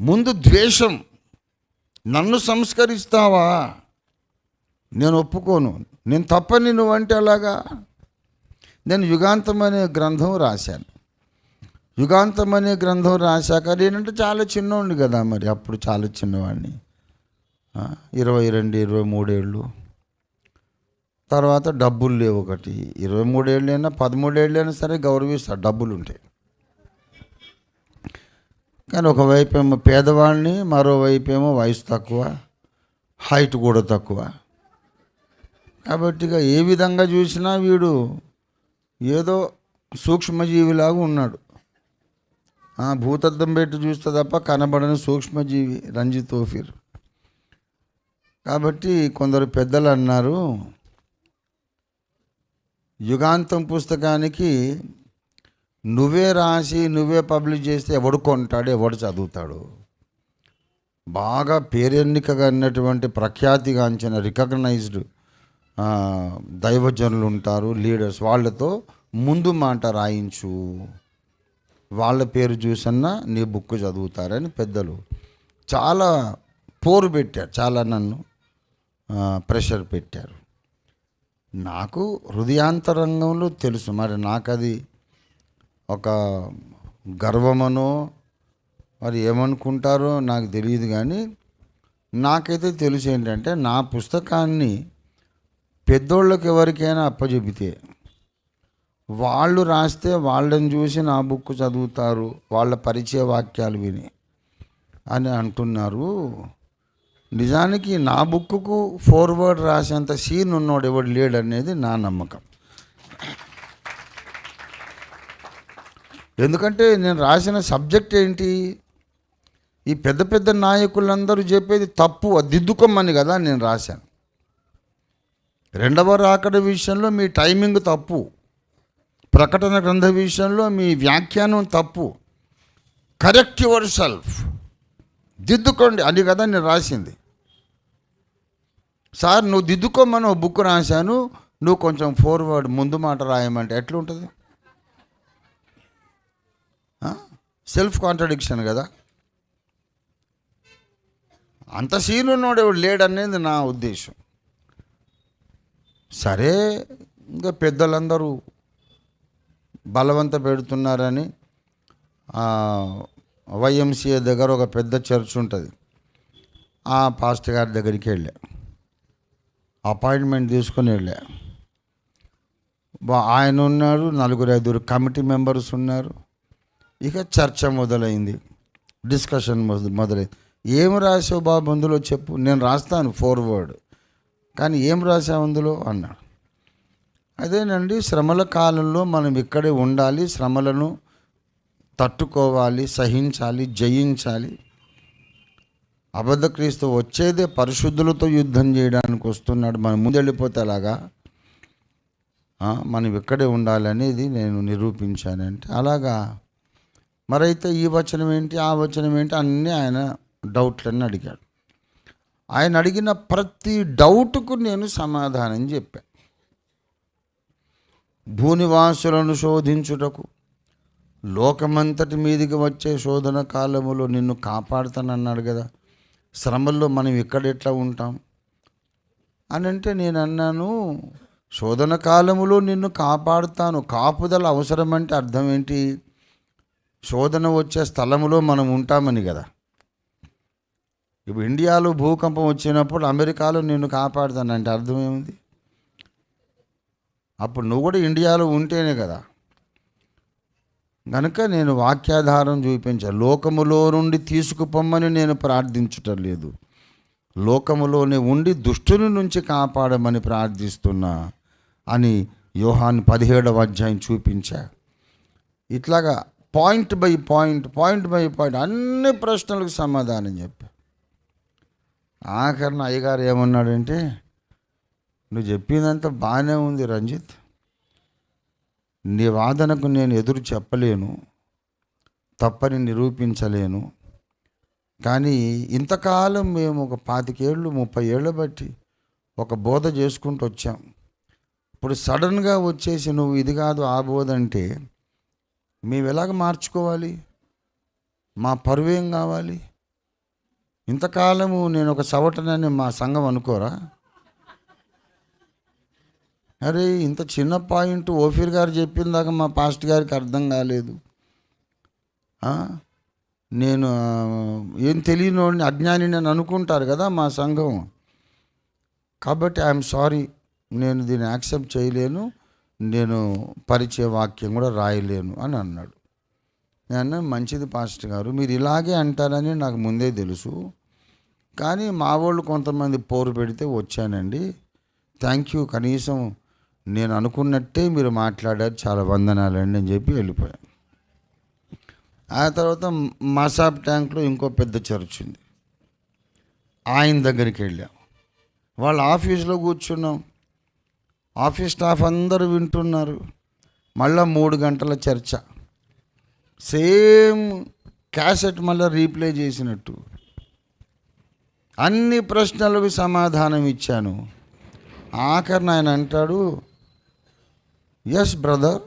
ముందు ద్వేషం. నన్ను సంస్కరిస్తావా? నేను ఒప్పుకోను. నేను తప్పని నువ్వంటే అలాగా నేను యుగాంతం అనే గ్రంథం రాశాను. యుగాంతం అనే గ్రంథం రాశాక నేనంటే చాలా చిన్నవాడిని కదా మరి. అప్పుడు చాలా చిన్నవాడిని. ఇరవై రెండు ఇరవై మూడేళ్ళు. తర్వాత డబ్బులు లేవు ఒకటి. ఇరవై మూడేళ్ళైనా పదమూడేళ్ళైనా సరే గౌరవిస్తారు డబ్బులు ఉంటాయి కానీ ఒకవైపు ఏమో పేదవాడిని మరోవైపు ఏమో వయసు తక్కువ హైట్ కూడా తక్కువ. కాబట్టి ఇక ఏ విధంగా చూసినా వీడు ఏదో సూక్ష్మజీవిలాగా ఉన్నాడు. ఆ భూతద్దం పెట్టి చూస్తే తప్ప కనబడని సూక్ష్మజీవి రంజిత్ ఓఫీర్. కాబట్టి కొందరు పెద్దలు అన్నారు యుగాంతం పుస్తకానికి నువ్వే రాసి నువ్వే పబ్లిష్ చేస్తే ఎవడు కొంటాడు ఎవడు చదువుతాడు? బాగా పేరెన్నికగా అన్నటువంటి ప్రఖ్యాతిగాంచిన రికగ్నైజ్డ్ దైవజనులు ఉంటారు లీడర్స్ వాళ్ళతో ముందు మాట రాయించు. వాళ్ళ పేరు చూసన్నా నీ బుక్ చదువుతారని పెద్దలు చాలా పోరు పెట్టారు చాలా నన్ను ప్రెషర్ పెట్టారు. నాకు హృదయాంతరంగంలో తెలుసు మరి నాకు అది ఒక గర్వమనో మరి ఏమనుకుంటారో నాకు తెలియదు కానీ నాకైతే తెలుసు ఏంటంటే నా పుస్తకాన్ని పెద్దోళ్ళకి ఎవరికైనా అప్పచెబితే వాళ్ళు రాస్తే వాళ్ళని చూసి నా బుక్ చదువుతారు వాళ్ళ పరిచయ వాక్యాలు విని అని అంటున్నారు. నిజానికి నా బుక్కు ఫోర్వర్డ్ రాసేంత సీన్ ఉన్నోడు ఎవడు లేడనేది నా నమ్మకం. ఎందుకంటే నేను రాసిన సబ్జెక్ట్ ఏంటి? ఈ పెద్ద పెద్ద నాయకులందరూ చెప్పేది తప్పు దిద్దుకోమని కదా నేను రాశాను. రెండవ రాకడ విషయంలో మీ టైమింగ్ తప్పు. ప్రకటన గ్రంథ విషయంలో మీ వ్యాఖ్యానం తప్పు. Correct your self. దిద్దుకోండి అది కదా నేను రాసింది. సార్ నువ్వు దిద్దుకోమని ఒక బుక్ రాశాను నువ్వు కొంచెం ఫోర్వర్డ్ ముందు మాట రాయమంటే ఎట్లుంటుంది? సెల్ఫ్ కాంట్రడిక్షన్ కదా. అంత సీన్ ఉన్నోడు ఎవడు లేడనేది నా ఉద్దేశం. సరే ఇంకా పెద్దలందరూ బలవంత పెడుతున్నారని వైఎంసీఏ దగ్గర ఒక పెద్ద చర్చ్ ఉంటుంది. ఆ పాస్టర్ గారి దగ్గరికి వెళ్ళా. అపాయింట్మెంట్ తీసుకొని వెళ్ళా. ఆయన ఉన్నారు నలుగురు ఐదుగురు కమిటీ మెంబర్స్ ఉన్నారు. ఇక చర్చ మొదలైంది. డిస్కషన్ మొదలు మొదలైంది. ఏం రాసావు బాబు అందులో చెప్పు. నేను రాస్తాను ఫోర్వర్డ్ కానీ ఏం రాసావు అందులో? అన్నాడు. అదేనండి శ్రమల కాలంలో మనం ఇక్కడే ఉండాలి శ్రమలను తట్టుకోవాలి సహించాలి జయించాలి. అబద్ధ క్రీస్తు వచ్చేదే పరిశుద్ధులతో యుద్ధం చేయడానికి వస్తున్నాడు. మనం ముందెళ్ళిపోతే అలాగా మనం ఇక్కడే ఉండాలనేది నేను నిరూపించానంటే. అలాగా? మరైతే ఈ వచనం ఏంటి ఆ వచనం ఏంటి అన్నీ ఆయన డౌట్లన్నీ అడిగాడు. ఆయన అడిగిన ప్రతి డౌట్కు నేను సమాధానం చెప్పాను భూనివాసులను శోధించుటకు లోకమంతటి మీదికి వచ్చే శోధన కాలములో నిన్ను కాపాడుతానన్నాడు కదా శ్రమల్లో మనం ఇక్కడ ఎట్లా ఉంటాం? అని అంటే నేను అన్నాను శోధన కాలములో నిన్ను కాపాడుతాను కాపుదల అవసరం అంటే అర్థం ఏంటి? శోధన వచ్చే స్థలములో మనం ఉంటామని కదా. ఇప్పుడు ఇండియాలో భూకంపం వచ్చినప్పుడు అమెరికాలో నిన్ను కాపాడుతానంటే అర్థమేముంది అప్పుడు నువ్వు కూడా ఇండియాలో ఉంటేనే కదా. కనుక నేను వాక్యాధారం చూపించాను లోకములో నుండి తీసుకుపోమ్మని నేను ప్రార్థించటం లేదు. లోకములోనే ఉండి దుష్టుని నుంచి కాపాడమని ప్రార్థిస్తున్నా అని యోహాన్ పదిహేడవ అధ్యాయం చూపించా. ఇట్లాగా point by point point by point అన్ని ప్రశ్నలకు సమాధానం చెప్పా. ఆఖరిన అయ్యగారు ఏమన్నాడంటే నువ్వు చెప్పిందంతా బాగానే ఉంది రంజిత్. నీ వాదనకు నేను ఎదురు చెప్పలేను తప్పని నిరూపించలేను. కానీ ఇంతకాలం మేము ఒక పాతికేళ్ళు ముప్పై ఏళ్ళు బట్టి ఒక బోధ చేసుకుంటూ వచ్చాం. ఇప్పుడు సడన్గా వచ్చేసి నువ్వు ఇది కాదు ఆ బోధ అంటే మేము ఎలాగ మార్చుకోవాలి? మా పరువేం కావాలి? ఇంతకాలము నేను ఒక చవటనని మా సంఘం అనుకోరా? అరే ఇంత చిన్న పాయింట్ ఓఫీర్ గారు చెప్పిందాక మా పాస్ట్ గారికి అర్థం కాలేదు. నేను ఏం తెలియని అజ్ఞాని నేను అనుకుంటారు కదా మా సంఘం. కాబట్టి ఐఎమ్ సారీ నేను దీన్ని యాక్సెప్ట్ చేయలేను. నేను పరిచయ వాక్యం కూడా రాయలేను అని అన్నాడు. నేను మంచిది పాస్టర్ గారు మీరు ఇలాగే అంటారని నాకు ముందే తెలుసు. కానీ మా వాళ్ళు కొంతమంది పోరు పెడితే వచ్చానండి. థ్యాంక్ యూ కనీసం నేను అనుకున్నట్టే మీరు మాట్లాడారు చాలా వందనాలండి అని చెప్పి వెళ్ళిపోయాను. ఆ తర్వాత మసాబ్ ట్యాంక్లో ఇంకో పెద్ద చర్చ్ ఉంది. ఆయన దగ్గరికి వెళ్ళాం. వాళ్ళ ఆఫీస్లో కూర్చున్నాం. ఆఫీస్ స్టాఫ్ అందరూ వింటున్నారు. మళ్ళా మూడు గంటల చర్చ. సేమ్ క్యాసెట్ మళ్ళీ రీప్లే చేసినట్టు. అన్ని ప్రశ్నలకు సమాధానం ఇచ్చాను. ఆఖరిని ఆయన అంటాడు ఎస్ బ్రదర్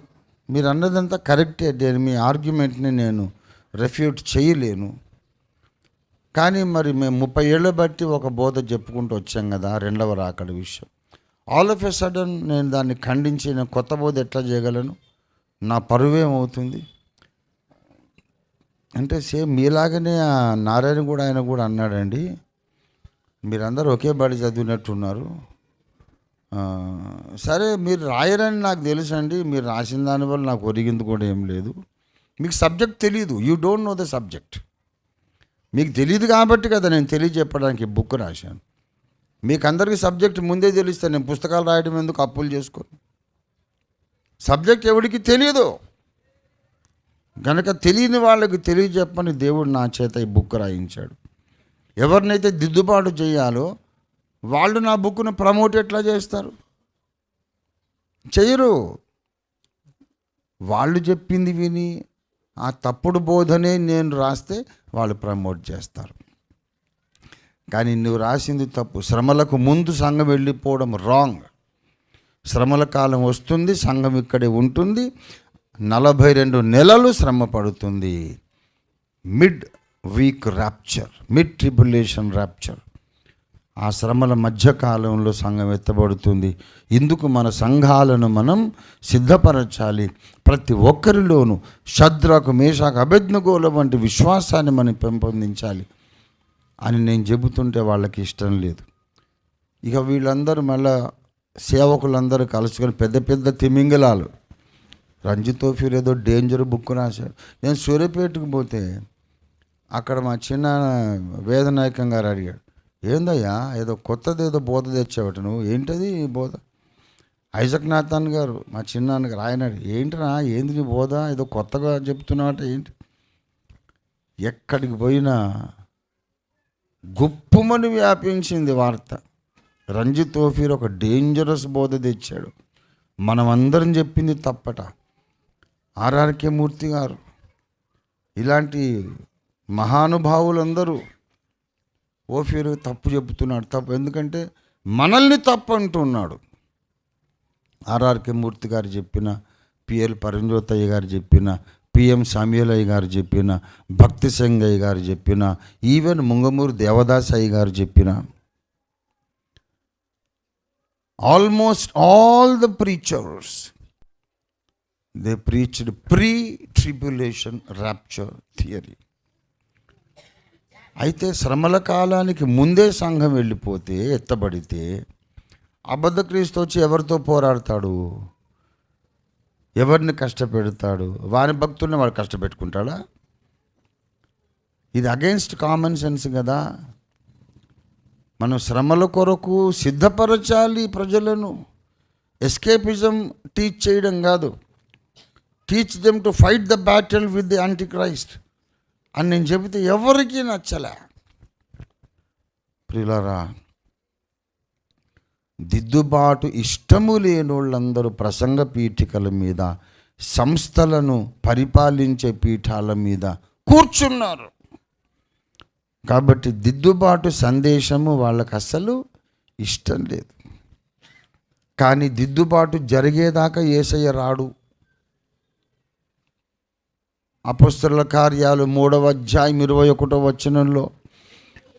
మీరు అన్నదంతా కరెక్టే నేను మీ ఆర్గ్యుమెంట్ని నేను రెఫ్యూట్ చేయలేను. కానీ మరి మేము ముప్పై ఏళ్ళ బట్టి ఒక బోధ చెప్పుకుంటూ వచ్చాం కదా రెండవ రాకడ విషయం. ఆల్ ఆఫ్ ఎ సడన్ నేను దాన్ని ఖండించి నేను కొత్త బోధ ఎట్లా చేయగలను? నా పరువేమవుతుంది అంటే సేమ్ మీలాగనే నారాయణ కూడా ఆయన కూడా అన్నాడండి. మీరందరూ ఒకే బడి చదివినట్టున్నారు. సరే మీరు రాయరని నాకు తెలుసు అండి మీరు రాసిన దానివల్ల నాకు ఒరిగింది కూడా ఏం లేదు. మీకు సబ్జెక్ట్ తెలియదు you don't know the subject. మీకు తెలియదు కాబట్టి కదా నేను తెలియజెప్పడానికి బుక్ రాశాను. మీకు అందరికీ సబ్జెక్ట్ ముందే తెలుస్తాను. నేను పుస్తకాలు రాయడం ఎందుకు? అప్పులు చేసుకోను. సబ్జెక్ట్ ఎవరికి తెలియదు కనుక తెలియని వాళ్ళకి తెలియజెప్పని దేవుడు నా చేత ఈ బుక్ రాయించాడు. ఎవరినైతే దిద్దుబాటు చేయాలో వాళ్ళు నా బుక్ను ప్రమోట్ ఎట్లా చేస్తారు? చేయరు. వాళ్ళు చెప్పింది విని ఆ తప్పుడు బోధనే నేను రాస్తే వాళ్ళు ప్రమోట్ చేస్తారు. కానీ నువ్వు రాసింది తప్పు. శ్రమలకు ముందు సంఘం వెళ్ళిపోవడం రాంగ్ శ్రమల కాలం వస్తుంది సంఘం ఇక్కడే ఉంటుంది. నలభై రెండు నెలలు శ్రమ పడుతుంది. Mid week rapture mid tribulation rapture ఆ శ్రమల మధ్యకాలంలో సంఘం ఎత్తబడుతుంది. ఇందుకు మన సంఘాలను మనం సిద్ధపరచాలి. ప్రతి ఒక్కరిలోనూ శద్రకు మేషాకు అభిజ్ఞగోల వంటి విశ్వాసాన్ని మనం పెంపొందించాలి. అని నేను చెబుతుంటే వాళ్ళకి ఇష్టం లేదు. ఇక వీళ్ళందరూ మళ్ళా సేవకులందరూ కలుసుకొని పెద్ద పెద్ద తిమింగలాలు. రంజిత్ తోఫీర్ ఏదో డేంజర్ బుక్ రాశాడు. నేను సూర్యపేటకు పోతే అక్కడ మా చిన్న వేదనాయకం గారు అడిగాడు ఏందయ్యా ఏదో కొత్తది ఏదో బోధ తెచ్చావట నువ్వు? ఏంటది బోధ? ఐజక్ నాథాన్ గారు మా చిన్నాన్న గారు ఆయన ఏంటిరా ఏంది నీ బోధ? ఏదో కొత్తగా చెప్తున్నావట ఏంటి? ఎక్కడికి పోయినా గుప్పుమని వ్యాపించింది వార్త. రంజిత్ తోఫీర్ ఒక డేంజరస్ బోధ తెచ్చాడు. మనమందరం చెప్పింది తప్పట. ఆర్ఆర్కే మూర్తి గారు ఇలాంటి మహానుభావులందరూ ఓఫీర్ తప్పు చెబుతున్నాడు తప్పు ఎందుకంటే మనల్ని తప్పు అంటున్నాడు. ఆర్ఆర్కే మూర్తి గారు చెప్పిన పిఎల్ పరంజ్యోతయ్య గారు చెప్పిన పిఎం సామ్యులయ్య గారు చెప్పిన భక్తి సంగయ్య గారు చెప్పిన ఈవెన్ ముంగమూరు దేవదాస్ అయ్య గారు చెప్పిన. Almost all the preachers they preached pre tribulation rapture theory. అయితే శ్రమల కాలానికి ముందే సంఘం వెళ్ళిపోతే ఎత్తబడితే అబద్ధ క్రీస్తు వచ్చి ఎవరితో పోరాడతాడు? ఎవరిని కష్టపెడతాడు? వారి భక్తుల్ని వాడు కష్టపెట్టుకుంటాడా? ఇది అగైన్స్ట్ కామన్ సెన్స్ కదా. మనం శ్రమల కొరకు సిద్ధపరచాలి ప్రజలను. ఎస్కేపిజం టీచ్ చేయడం కాదు. Teach them to fight the battle with the anti Christ అని నేను చెబితే ఎవరికీ నచ్చలే. ప్రిలరా దిద్దుబాటు ఇష్టము లేనోళ్ళందరూ ప్రసంగ పీఠికల మీద సంస్థలను పరిపాలించే పీఠాల మీద కూర్చున్నారు. కాబట్టి దిద్దుబాటు సందేశము వాళ్ళకి అసలు ఇష్టం లేదు. కానీ దిద్దుబాటు జరిగేదాకా ఏసయ్య రాడు. అపస్తుల కార్యాలు మూడవ అధ్యాయం ఇరవై ఒకటో వచనంలో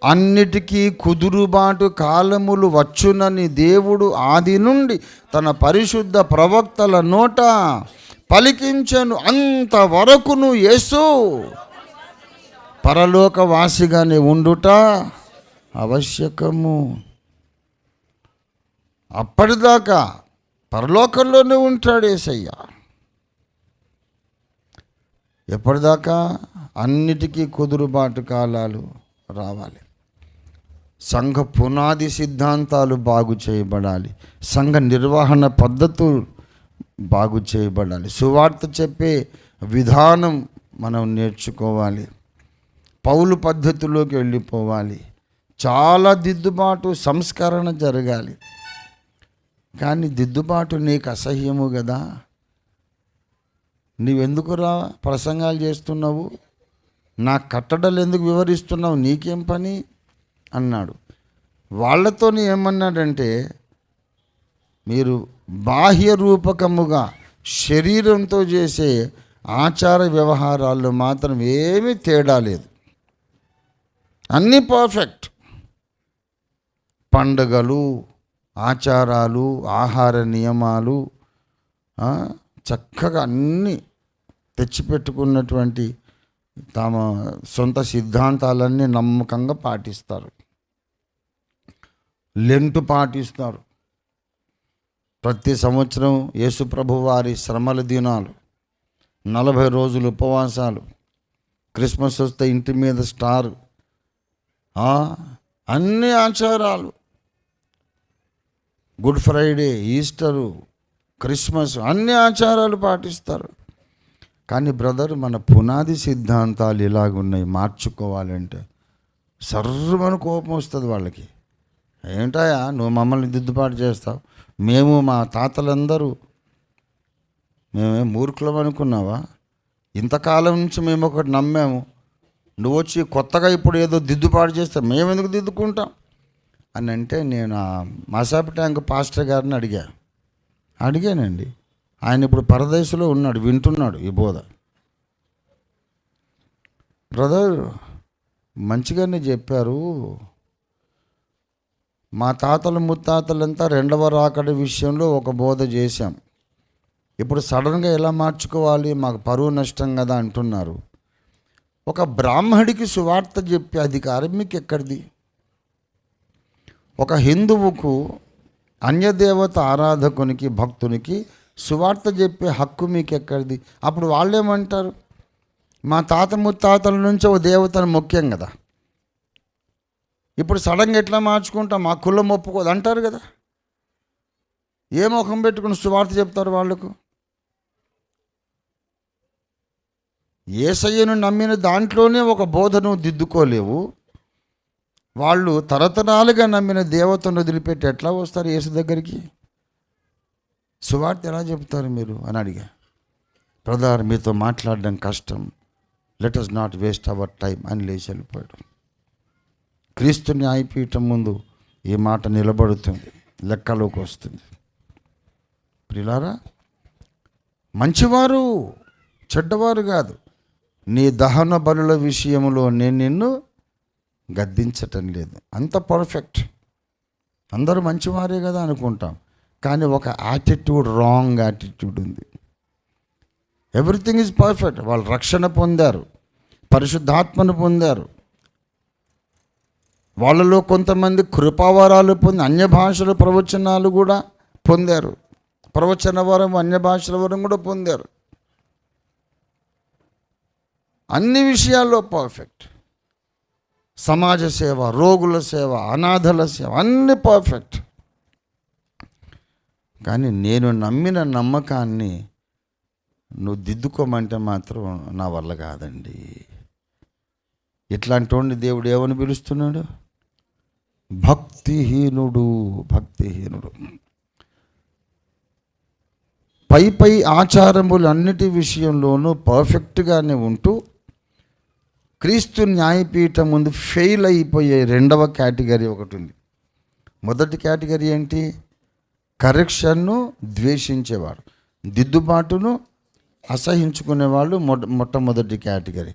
అన్నిటికీ కుదురుబాటు కాలములు వచ్చునని దేవుడు ఆది నుండి తన పరిశుద్ధ ప్రవక్తల నోట పలికించను అంతవరకును యేసు. పరలోకవాసిగానే ఉండుట ఆవశ్యకము. అప్పటిదాకా పరలోకంలోనే ఉంటాడు ఏసయ్య. ఎప్పటిదాకా అన్నిటికీ కుదురుబాటు కాలాలు రావాలి. సంఘ పునాది సిద్ధాంతాలు బాగు చేయబడాలి. సంఘ నిర్వహణ పద్ధతులు బాగు చేయబడాలి. సువార్త చెప్పే విధానం మనం నేర్చుకోవాలి. పౌలు పద్ధతిలోకి వెళ్ళిపోవాలి. చాలా దిద్దుబాటు సంస్కరణ జరగాలి. కానీ దిద్దుబాటు నీకు అసహ్యము కదా. నీవెందుకురా ప్రసంగాలు చేస్తున్నావు? నా కట్టడలు ఎందుకు వివరిస్తున్నావు? నీకేం పని? అన్నాడు. వాళ్ళతో ఏమన్నాడంటే మీరు బాహ్య రూపకముగా శరీరంతో చేసే ఆచార వ్యవహారాల్లో మాత్రం ఏమీ తేడా లేదు. అన్నీ పర్ఫెక్ట్. పండుగలు ఆచారాలు ఆహార నియమాలు చక్కగా అన్నీ తెచ్చిపెట్టుకున్నటువంటి తమ సొంత సిద్ధాంతాలన్నీ నమ్మకంగా పాటిస్తారు. లెంటు పాటిస్తారు. ప్రతి సంవత్సరం యేసుప్రభు వారి శ్రమల దినాలు నలభై రోజులు ఉపవాసాలు క్రిస్మస్ వస్తే ఇంటి మీద స్టార్ అన్ని ఆచారాలు. గుడ్ ఫ్రైడే ఈస్టరు క్రిస్మస్ అన్ని ఆచారాలు పాటిస్తారు. కానీ బ్రదర్ మన పునాది సిద్ధాంతాలు ఇలాగున్నాయి మార్చుకోవాలంటే సర్వను కోపం వస్తుంది వాళ్ళకి. ఏంటాయా నువ్వు మమ్మల్ని దిద్దుబాటు చేస్తావు. మేము మా తాతలందరూ మేమే మూర్ఖులం అనుకున్నావా? ఇంతకాలం నుంచి మేము ఒకటి నమ్మాము. నువ్వు వచ్చి కొత్తగా ఇప్పుడు ఏదో దిద్దుబాటు చేస్తే మేము ఎందుకు దిద్దుకుంటాం? అని అంటే నేను ఆ మసాపు ట్యాంక్ పాస్టర్ గారిని అడిగా. అడిగానండి. ఆయన ఇప్పుడు పరదేశంలో ఉన్నాడు వింటున్నాడు ఈ బోధ. బ్రదర్ మంచిగానే చెప్పారు. మా తాతలు ముత్తాతలంతా రెండవ రాకడ విషయంలో ఒక బోధ చేశాం. ఇప్పుడు సడన్గా ఎలా మార్చుకోవాలి? మాకు పరువు నష్టం కదా అంటున్నారు. ఒక బ్రాహ్మడికి సువార్త చెప్పే అధికారం మీకు ఎక్కడిది? ఒక హిందువుకు అన్యదేవత ఆరాధకునికి భక్తునికి సువార్త చెప్పే హక్కు మీకు ఎక్కడిది? అప్పుడు వాళ్ళేమంటారు? మా తాత ముత్తాతల నుంచి ఓ దేవతను ముఖ్యం కదా. ఇప్పుడు సడన్గా ఎట్లా మార్చుకుంటాం? మా కులం ఒప్పుకోదు. అంటారు కదా. ఏ ముఖం పెట్టుకుని సువార్త చెప్తారు వాళ్ళకు? ఏసయ్యను నమ్మిన దాంట్లోనే ఒక బోధను దిద్దుకోలేవు. వాళ్ళు తరతరాలుగా నమ్మిన దేవతను వదిలిపెట్టి ఎట్లా వస్తారు యేసు దగ్గరికి? సువార్త ఎలా చెప్తారు మీరు? అని అడిగా. బ్రదర్ మీతో మాట్లాడడం కష్టం. Let us not waste our time అని లేచి వెళ్ళిపోయాడు. క్రీస్తు న్యాయపీఠం ముందు ఈ మాట నిలబడుతుంది లెక్కలోకి వస్తుంది. ప్రిలారా మంచివారు చెడ్డవారు కాదు నీ దహన బలుల విషయంలో నేను నిన్ను గద్దించటం లేదు. అంత పర్ఫెక్ట్. అందరూ మంచివారే కదా అనుకుంటాం కానీ ఒక యాటిట్యూడ్ రాంగ్ యాటిట్యూడ్ ఉంది. ఎవ్రీథింగ్ ఈజ్ పర్ఫెక్ట్ వాళ్ళు రక్షణ పొందారు పరిశుద్ధాత్మను పొందారు వాళ్ళలో కొంతమంది కృపావరాలు పొంది అన్య భాషల ప్రవచనాలు కూడా పొందారు. ప్రవచన వరం అన్య భాషల వరం కూడా పొందారు. అన్ని విషయాల్లో పర్ఫెక్ట్ సమాజ సేవ రోగుల సేవ అనాథల సేవ అన్ని పర్ఫెక్ట్ కానీ నేను నమ్మిన నమ్మకాన్ని నువ్వు దిద్దుకోమంటే మాత్రం నా వల్ల కాదండి. ఇట్లాంటి వాడిని దేవుడు ఏమని పిలుస్తున్నాడు? భక్తిహీనుడు భక్తిహీనుడు. పై పై ఆచారములన్నిటి విషయంలోనూ పర్ఫెక్ట్గానే ఉంటూ క్రీస్తు న్యాయపీఠం ముందు ఫెయిల్ అయిపోయే రెండవ కేటగిరీ ఒకటి ఉంది మొదటి కేటగిరీ ఏంటి? కరెక్షన్ను ద్వేషించేవాడు దిద్దుబాటును అసహించుకునేవాళ్ళు మొట్ట మొట్టమొదటి కేటగిరీ.